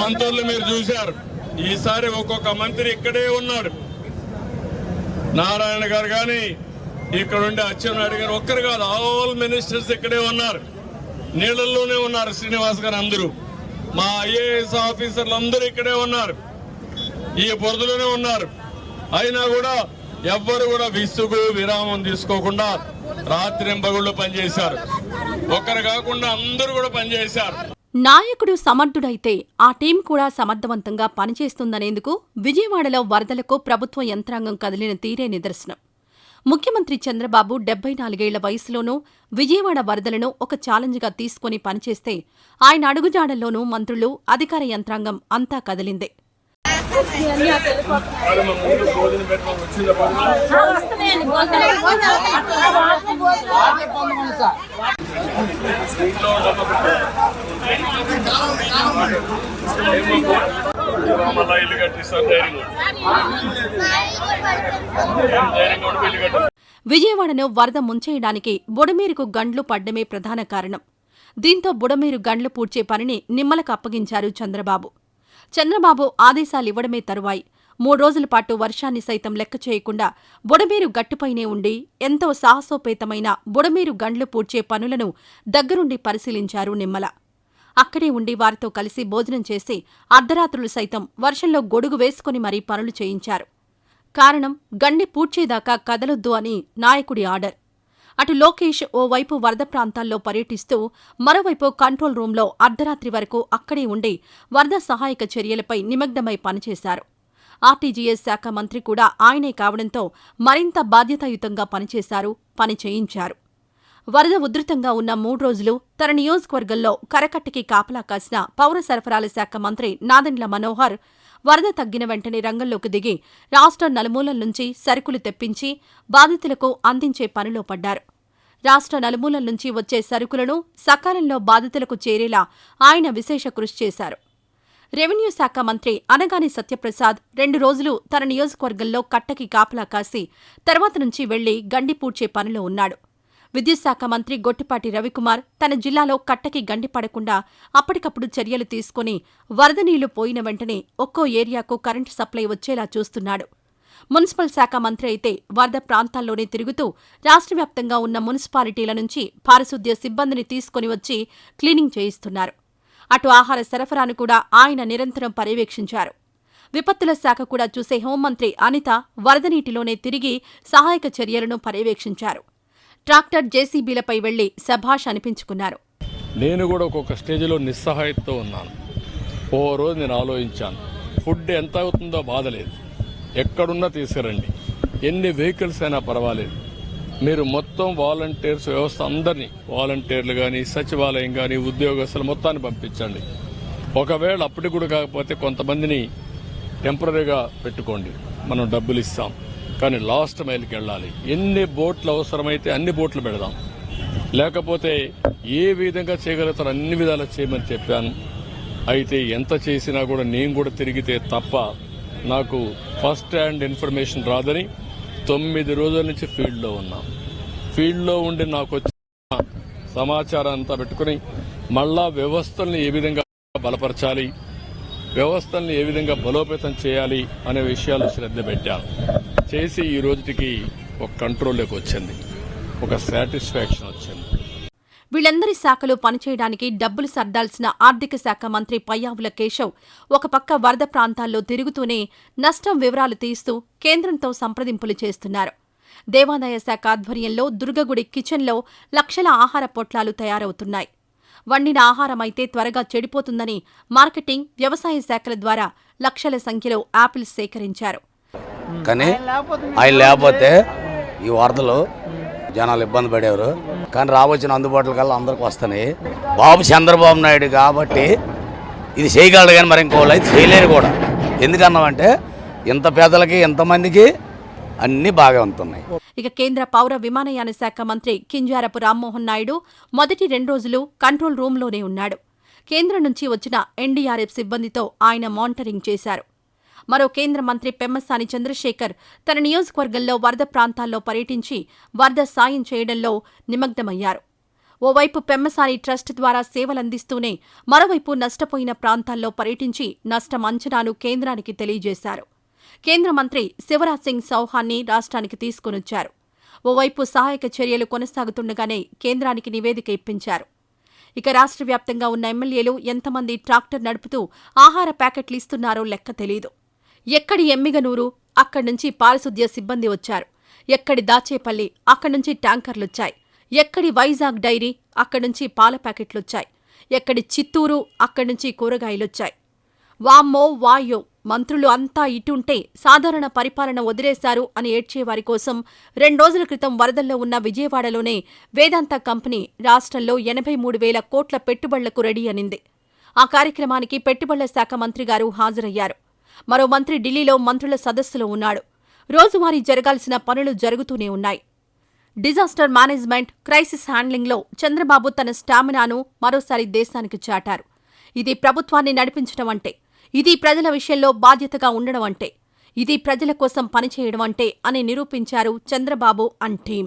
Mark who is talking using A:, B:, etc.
A: మంత్రులు మీరు చూశారు. ఈసారి ఒక్కొక్క మంత్రి ఇక్కడే ఉన్నాడు. నారాయణ గారు కానీ ఇక్కడ ఉండే అచ్చెన్నాయుడు గారు ఒక్కరు కాదు ఆల్ మినిస్టర్స్ ఇక్కడే ఉన్నారు. నీళ్ళల్లోనే ఉన్నారు శ్రీనివాస్ గారు అందరూ. మా ఐఏఎస్ ఆఫీసర్లు అందరూ ఇక్కడే ఉన్నారు. ఈ బురదలోనే ఉన్నారు. అయినా కూడా ఎవ్వరు కూడా విసుగు విరామం తీసుకోకుండా రాత్రింబగుళ్ళు పనిచేశారు. ఒక్కరు కాకుండా అందరూ కూడా పనిచేశారు.
B: నాయకుడు సమర్థుడైతే ఆ టీం కూడా సమర్థవంతంగా పనిచేస్తుందనేందుకు విజయవాడలో వరదలకు ప్రభుత్వ యంత్రాంగం కదిలిన తీరే నిదర్శనం. ముఖ్యమంత్రి చంద్రబాబు డెబ్బై నాలుగేళ్ళ వయసులోనూ విజయవాడ వరదలను ఒక ఛాలెంజ్గా తీసుకుని పనిచేస్తే ఆయన అడుగుజాడల్లోనూ మంత్రులు అధికార యంత్రాంగం అంతా కదిలిందే.
A: ఇల్లు కట్టిస్తారు ఇల్లు
B: విజయవాడను వరద ముంచేయడానికి బుడమేరుకు గండ్లు పడ్డమే ప్రధాన కారణం. దీంతో బుడమేరు గండ్లు పూడ్చే పనిని నిమ్మలకు అప్పగించారు చంద్రబాబు. చంద్రబాబు ఆదేశాలివ్వడమే తరువాయి. మూడు రోజుల పాటు వర్షాన్ని సైతం లెక్క చేయకుండా బుడమేరు గట్టుపైనే ఉండి ఎంతో సాహసోపేతమైన బుడమేరు గండ్లు పూడ్చే పనులను దగ్గరుండి పరిశీలించారు నిమ్మల. అక్కడే ఉండి వారితో కలిసి భోజనం చేసి అర్ధరాత్రులు సైతం వర్షంలో గొడుగు వేసుకుని మరీ పనులు చేయించారు. కారణం గండి పూడ్చేదాకా కదలొద్దు అని నాయకుడి ఆర్డర్. అటు లోకేష్ ఓవైపు వరద ప్రాంతాల్లో పర్యటిస్తూ మరోవైపు కంట్రోల్ రూంలో అర్ధరాత్రి వరకు అక్కడే ఉండి వరద సహాయక చర్యలపై నిమగ్నమై పనిచేశారు. ఆర్టీజీఎస్ శాఖ మంత్రి కూడా ఆయనే కావడంతో మరింత బాధ్యతాయుతంగా పనిచేశారు పని చేయించారు. వరద ఉధృతంగా ఉన్న మూడు రోజులు తన నియోజకవర్గంలో కరకట్టకి కాపలా కాసిన పౌర సరఫరాల శాఖ మంత్రి నాదెండ్ల మనోహర్ వరద తగ్గిన వెంటనే రంగంలోకి దిగి రాష్ట్ర నలుమూలల నుంచి సరుకులు తెప్పించి బాధితులకు అందించే పనిలో పడ్డారు. రాష్ట్ర నలుమూలల నుంచి వచ్చే సరుకులను సకాలంలో బాధితులకు చేరేలా ఆయన విశేష కృషి చేశారు. రెవెన్యూ శాఖ మంత్రి అనగాని సత్యప్రసాద్ రెండు రోజులు తన నియోజకవర్గంలో కట్టకి కాపలా కాసి తర్వాత నుంచి వెళ్ళి గండి పూడ్చే పనిలో ఉన్నాడు. విద్యుత్ శాఖ మంత్రి గొట్టిపాటి రవికుమార్ తన జిల్లాలో కట్టకి గండి పడకుండా అప్పటికప్పుడు చర్యలు తీసుకుని వరద నీళ్ళు పోయిన వెంటనే ఒక్కో ఏరియాకు కరెంటు సప్లై వచ్చేలా చూస్తున్నాడు. మున్సిపల్ శాఖ మంత్రి అయితే వరద ప్రాంతాల్లోనే తిరుగుతూ రాష్ట్ర వ్యాప్తంగా ఉన్న మున్సిపాలిటీల నుంచి పారిశుద్ధ్య సిబ్బందిని తీసుకుని వచ్చి క్లీనింగ్ చేయిస్తున్నారు. అటు ఆహార సరఫరాను కూడా ఆయన నిరంతరం పర్యవేక్షించారు. విపత్తుల శాఖ కూడా చూసే హోంమంత్రి అనిత వరద నీటిలోనే తిరిగి సహాయక చర్యలను పర్యవేక్షించారు. ట్రాక్టర్ జేసీబీలపై వెళ్ళి శభాష్ అనిపించుకున్నారు.
A: నేను కూడా ఒక్కొక్క స్టేజ్లో నిస్సహాయంతో ఉన్నాను. ఓ రోజు నేను ఆలోచించాను. ఫుడ్ ఎంత అవుతుందో బాధలేదు. ఎక్కడున్నా తీసుకురండి. ఎన్ని వెహికల్స్ అయినా పర్వాలేదు. మీరు మొత్తం వాలంటీర్స్ వ్యవస్థ అందరినీ వాలంటీర్లు కానీ సచివాలయం కానీ ఉద్యోగస్తులు మొత్తాన్ని పంపించండి. ఒకవేళ అప్పటికి కూడా కాకపోతే కొంతమందిని టెంపరీగా పెట్టుకోండి. మనం డబ్బులు ఇస్తాం. కానీ లాస్ట్ మైల్కి వెళ్ళాలి. ఎన్ని బోట్లు అవసరమైతే అన్ని బోట్లు పెడదాం. లేకపోతే ఏ విధంగా చేయగలుగుతారో అన్ని విధాలు చేయమని చెప్పాను. అయితే ఎంత చేసినా కూడా నేను కూడా తిరిగితే తప్ప నాకు ఫస్ట్ హ్యాండ్ ఇన్ఫర్మేషన్ రాదని తొమ్మిది రోజుల నుంచి ఫీల్డ్లో ఉన్నాం. ఫీల్డ్లో ఉండి నాకు వచ్చిన సమాచారం అంతా పెట్టుకుని మళ్ళా వ్యవస్థల్ని ఏ విధంగా బలపరచాలి వ్యవస్థల్ని ఏ విధంగా బలోపేతం చేయాలి అనే విషయాలు శ్రద్ధ పెట్టాను చేసి ఈ రోజుకి ఒక కంట్రోల్లోకి వచ్చింది. ఒక సాటిస్ఫాక్షన్ వచ్చింది.
B: వీళ్ళందరి శాఖలు పనిచేయడానికి డబ్బులు సర్దాల్సిన ఆర్థిక శాఖ మంత్రి పయ్యావుల కేశవ్ ఒక పక్క వరద ప్రాంతాల్లో తిరుగుతూనే నష్టం వివరాలు తీస్తూ కేంద్రంతో సంప్రదింపులు చేస్తున్నారు. దేవాదాయ శాఖ ఆధ్వర్యంలో దుర్గగుడి కిచెన్లో లక్షల ఆహార పొట్లాలు తయారవుతున్నాయి. వండిన ఆహారం అయితే త్వరగా చెడిపోతుందని మార్కెటింగ్ వ్యవసాయ శాఖల ద్వారా లక్షల సంఖ్యలో యాపిల్స్ సేకరించారు.
C: కానీ ఆయన లేకపోతే ఈ వరదలు జనాలు ఇబ్బంది పడేవారు. కానీ రావచ్చిన అందుబాటులో కల్లా అందరికి వస్తున్నాయి. బాబు చంద్రబాబు నాయుడు కాబట్టి ఇది చేయగలడు కానీ మరి ఇంకోళ్ళు అయితే చేయలేరు కూడా. ఎందుకన్నామంటే ఇంత పేదలకి ఇంతమందికి అన్నీ బాగా ఉంటున్నాయి.
B: ఇక కేంద్ర పౌర విమానయాన శాఖ మంత్రి కింజారపు రామ్మోహన్ నాయుడు మొదటి రెండు రోజులు కంట్రోల్ రూంలోనే ఉన్నాడు. కేంద్రం నుంచి వచ్చిన ఎన్డీఆర్ఎఫ్ సిబ్బందితో ఆయన మానిటరింగ్ చేశారు. మరో కేంద్ర మంత్రి పెమ్మసాని చంద్రశేఖర్ తన నియోజకవర్గంలో వరద ప్రాంతాల్లో పర్యటించి వరద సాయం చేయడంలో నిమగ్నమయ్యారు. ఓవైపు పెమ్మసాని ట్రస్ట్ ద్వారా సేవలందిస్తూనే మరోవైపు నష్టపోయిన ప్రాంతాల్లో పర్యటించి నష్టం అంచనాను కేంద్రానికి తెలియజేశారు. కేంద్ర మంత్రి శివరాజ్ సింగ్ చౌహాన్ని రాష్ట్రానికి తీసుకునొచ్చారు. ఓవైపు సహాయక చర్యలు కొనసాగుతుండగానే కేంద్రానికి నివేదిక ఇప్పించారు. ఇక రాష్ట్ర వ్యాప్తంగా ఉన్న ఎమ్మెల్యేలు ఎంతమంది ట్రాక్టర్ నడుపుతూ ఆహార ప్యాకెట్లు ఇస్తున్నారో లెక్క తెలియదు ఎక్కడి ఎమ్మిగనూరు అక్కడి నుంచి పారిశుద్ధ్య సిబ్బంది వచ్చారు. ఎక్కడి దాచేపల్లి అక్కడి నుంచి ట్యాంకర్లొచ్చాయి. ఎక్కడి వైజాగ్ డైరీ అక్కడి నుంచి పాల ప్యాకెట్లొచ్చాయి. ఎక్కడి చిత్తూరు అక్కడి నుంచి కూరగాయలొచ్చాయి. వామ్మో వాయో మంత్రులు అంతా ఇటుంటే సాధారణ పరిపాలన వదిలేశారు అని ఏడ్చేవారి కోసం రెండ్రోజుల క్రితం వరదల్లో ఉన్న విజయవాడలోనే వేదాంత కంపెనీ రాష్ట్రంలో ఎనభై మూడు వేల కోట్ల పెట్టుబడులకు రెడీ అనింది. ఆ కార్యక్రమానికి పెట్టుబడుల శాఖ మంత్రిగారు హాజరయ్యారు. మరో మంత్రి ఢిల్లీలో మంత్రుల సదస్సులో ఉన్నాడు. రోజువారీ జరగాల్సిన పనులు జరుగుతూనే ఉన్నాయి. డిజాస్టర్ మేనేజ్మెంట్ క్రైసిస్ హ్యాండ్లింగ్లో చంద్రబాబు తన స్టామినాను మరోసారి దేశానికి చాటారు. ఇది ప్రభుత్వాన్ని నడిపించడం అంటే ఇది ప్రజల విషయంలో బాధ్యతగా ఉండడం అంటే ఇది ప్రజల కోసం పనిచేయడం అంటే అని నిరూపించారు చంద్రబాబు అండ్ టీం